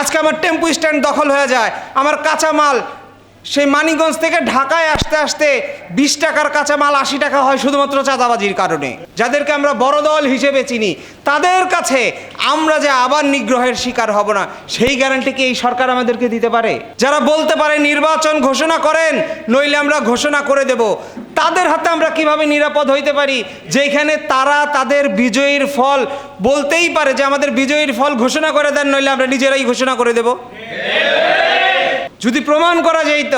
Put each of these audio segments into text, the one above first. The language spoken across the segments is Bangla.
আজকে আমার টেম্পু স্ট্যান্ড দখল হয়ে যায়। আমার কাঁচামাল, সেই মানিকগঞ্জ থেকে ঢাকায় আসতে আসতে বিশ টাকার কাঁচামাল আশি টাকা হয় শুধুমাত্র চাঁদাবাজির কারণে। যাদেরকে আমরা বড় দল হিসেবে চিনি, তাদের কাছে আমরা যে আবার নিগ্রহের শিকার হব না, সেই গ্যারান্টি কি এই সরকার আমাদেরকে দিতে পারে? যারা বলতে পারে নির্বাচন ঘোষণা করেন, নইলে আমরা ঘোষণা করে দেব। তাদের হাতে আমরা কীভাবে নিরাপদ হইতে পারি? যেখানে তারা তাদের বিজয়ীর ফল বলতেই পারে যে আমাদের বিজয়ীর ফল ঘোষণা করে দেন, নইলে আমরা নিজেরাই ঘোষণা করে দেব। যদি প্রমাণ করা যেত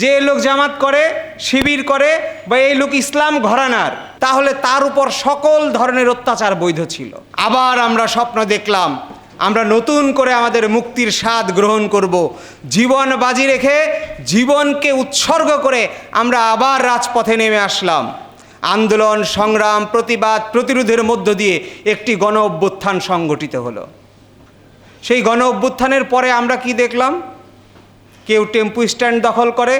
যে এই লোক জামাত করে, শিবির করে বা এই লোক ইসলাম ঘরানার, তাহলে তার উপর সকল ধরনের অত্যাচার বৈধ ছিল। আবার আমরা স্বপ্ন দেখলাম আমরা নতুন করে আমাদের মুক্তির স্বাদ গ্রহণ করব। জীবন বাজি রেখে জীবনকে উৎসর্গ করে আমরা আবার রাজপথে নেমে আসলাম। আন্দোলন, সংগ্রাম, প্রতিবাদ, প্রতিরোধের মধ্য দিয়ে একটি গণ অভ্যুত্থান সংগঠিত হলো। সেই গণ অভ্যুত্থানের পরে আমরা কি দেখলাম? কেউ টেম্পু স্ট্যান্ড দখল করে,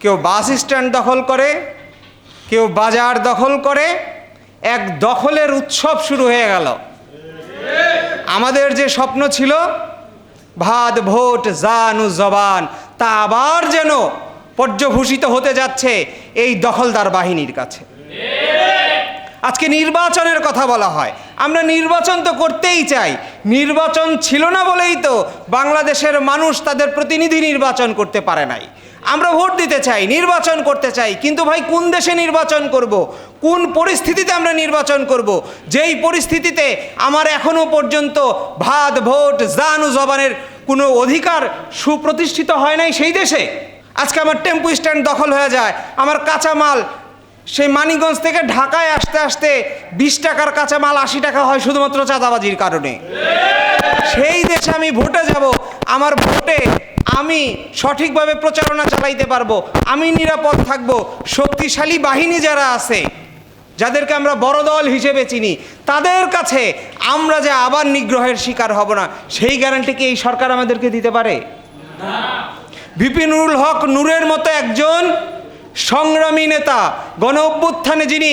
কেউ বাস স্ট্যান্ড দখল করে, কেউ বাজার দখল করে, এক দখলের উৎসব শুরু হয়ে গেল। আমাদের যে স্বপ্ন ছিল, ভাত, ভোট, জানু, জবান, তা আবার যেন পর্যভূষিত হতে যাচ্ছে এই দখলদার বাহিনীর কাছে। আজকে নির্বাচনের কথা বলা হয়। আমরা নির্বাচন তো করতেই চাই। নির্বাচন ছিল না বলেই তো বাংলাদেশের মানুষ তাদের প্রতিনিধি নির্বাচন করতে পারে নাই। আমরা ভোট দিতে চাই, নির্বাচন করতে চাই, কিন্তু ভাই কোন দেশে নির্বাচন করব। কোন পরিস্থিতিতে আমরা নির্বাচন করব। যেই পরিস্থিতিতে আমার এখনও পর্যন্ত ভাত, ভোট, জান জবানের কোনো অধিকার সুপ্রতিষ্ঠিত হয় নাই সেই দেশে আজকে আমার টেম্পু স্ট্যান্ড দখল হয়ে যায়, আমার কাঁচামাল, সেই মানিকগঞ্জ থেকে ঢাকায় আসতে আসতে বিশ টাকার কাঁচামাল আশি টাকা হয় শুধুমাত্র চাঁদাবাজির কারণে সেই দেশে আমি ভোটে যাব, আমার ভোটে আমি সঠিকভাবে প্রচারণা চালাইতে পারব, আমি নিরাপদ থাকব। শক্তিশালী বাহিনী যারা আছে, যাদেরকে আমরা বড় দল হিসেবে চিনি, তাদের কাছে আমরা যে আবার নিগ্রহের শিকার হব না, সেই গ্যারান্টি কি এই সরকার আমাদেরকে দিতে পারে? বিপিনুল হক নূরের মতো একজন সংগ্রামী নেতা গণ অভ্যুত্থানে যিনি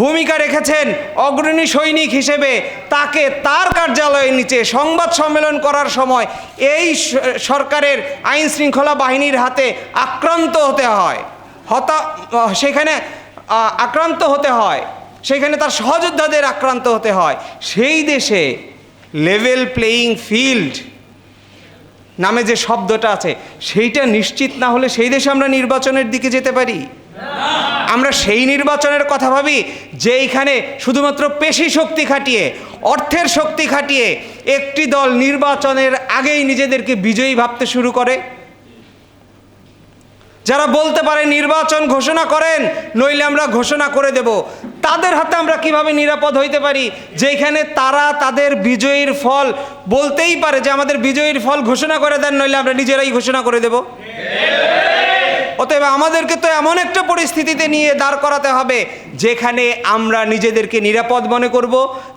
ভূমিকা রেখেছেন অগ্রণী সৈনিক হিসেবে। তাকে তার কার্যালয়ের নিচে সংবাদ সম্মেলন করার সময় এই সরকারের আইন শৃঙ্খলা বাহিনীর হাতে আক্রান্ত হতে হয়। হতা, সেখানে আক্রান্ত হতে হয়। সেখানে তার সহযোদ্ধাদের আক্রান্ত হতে হয়। সেই দেশে লেভেল প্লেয়িং ফিল্ড নামে যে শব্দটা আছে, সেইটা নিশ্চিত না হলে সেই দেশে আমরা নির্বাচনের দিকে যেতে পারি? আমরা সেই নির্বাচনের কথা ভাবি যে এইখানে শুধুমাত্র পেশি শক্তি খাটিয়ে, অর্থের শক্তি খাটিয়ে একটি দল নির্বাচনের আগেই নিজেদেরকে বিজয়ী ভাবতে শুরু করে। যারা বলতে পারে নির্বাচন ঘোষণা করেন, নইলে আমরা ঘোষণা করে দেব। তাদের হাতে আমরা কীভাবে নিরাপদ হইতে পারি? যেখানে তারা তাদের বিজয়ীর ফল বলতেই পারে যে আমাদের বিজয়ীর ফল ঘোষণা করে দেন, নইলে আমরা নিজেরাই ঘোষণা করে দেব। অতএব আমাদেরকে তো এমন একটা পরিস্থিতিতে নিয়ে দাঁড় করাতে হবে, যেখানে আমরা নিজেদেরকে নিরাপদ মনে করব,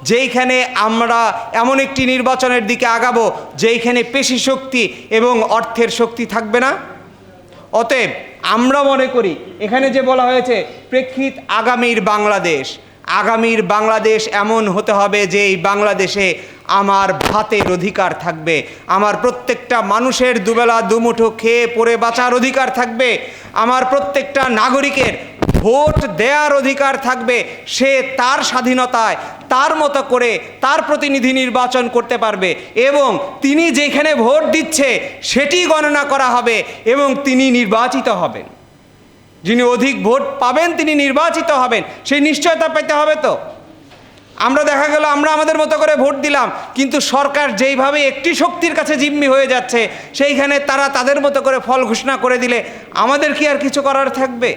যেইখানে আমরা এমন একটি নির্বাচনের দিকে আগাবো, যেইখানে পেশি শক্তি এবং অর্থের শক্তি থাকবে না। অতএব আমরা মনে করি, এখানে যে বলা হয়েছে, প্রেক্ষিত আগামীর বাংলাদেশ। আগামীর বাংলাদেশ এমন হতে হবে যে এই বাংলাদেশে আমার ভাতের অধিকার থাকবে। আমার প্রত্যেকটা মানুষের দুবেলা দুমুঠো খেয়ে পরে বাঁচার অধিকার থাকবে। আমার প্রত্যেকটা নাগরিকের ভোট দেওয়ার অধিকার থাকবে। সে তার স্বাধীনতায়, তার মতো করে তার প্রতিনিধি নির্বাচন করতে পারবে এবং তিনি যেখানে ভোট দিচ্ছে, সেটি গণনা করা হবে এবং তিনি নির্বাচিত হবেন। যিনি অধিক ভোট পাবেন, তিনি নির্বাচিত হবেন। সেই নিশ্চয়তা পেতে হবে তো? আমরা দেখা গেল, আমরা আমাদের মতো করে ভোট দিলাম, কিন্তু সরকার যেইভাবে একটি শক্তির কাছে জিম্মি হয়ে যাচ্ছে, সেইখানে তারা তাদের মতো করে ফল ঘোষণা করে দিলে আমাদের কি আর কিছু করার থাকবে?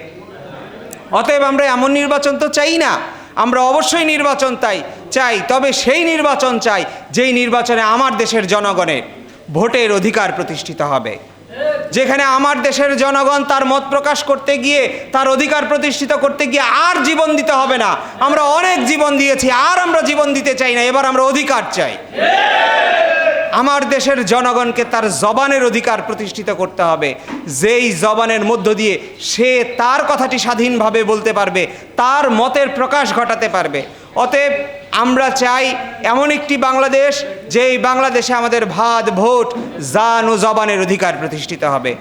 অতএব আমরা এমন নির্বাচন তো চাই না, আমরা অবশ্যই নির্বাচন চাই চাই, তবে সেই নির্বাচন চাই, যেই নির্বাচনে আমার দেশের জনগণের ভোটের অধিকার প্রতিষ্ঠিত হবে। যেখানে আমার দেশের জনগণ তার মত প্রকাশ করতে গিয়ে, তার অধিকার প্রতিষ্ঠিত করতে গিয়ে আর জীবন দিতে হবে না। আমরা অনেক জীবন দিয়েছি, আর আমরা জীবন দিতে চাই না। এবার আমরা অধিকার চাই। আমার দেশের জনগণকে তার জবানের অধিকার প্রতিষ্ঠিত করতে হবে। যেই জবানের মধ্য দিয়ে সে তার কথাটি স্বাধীনভাবে বলতে পারবে, তার মতের প্রকাশ ঘটাতে পারবে। অতএব আমরা চাই এমন একটি বাংলাদেশ, যেই বাংলাদেশে আমাদের ভাত, ভোট, জান ও জবানের অধিকার প্রতিষ্ঠিত হবে।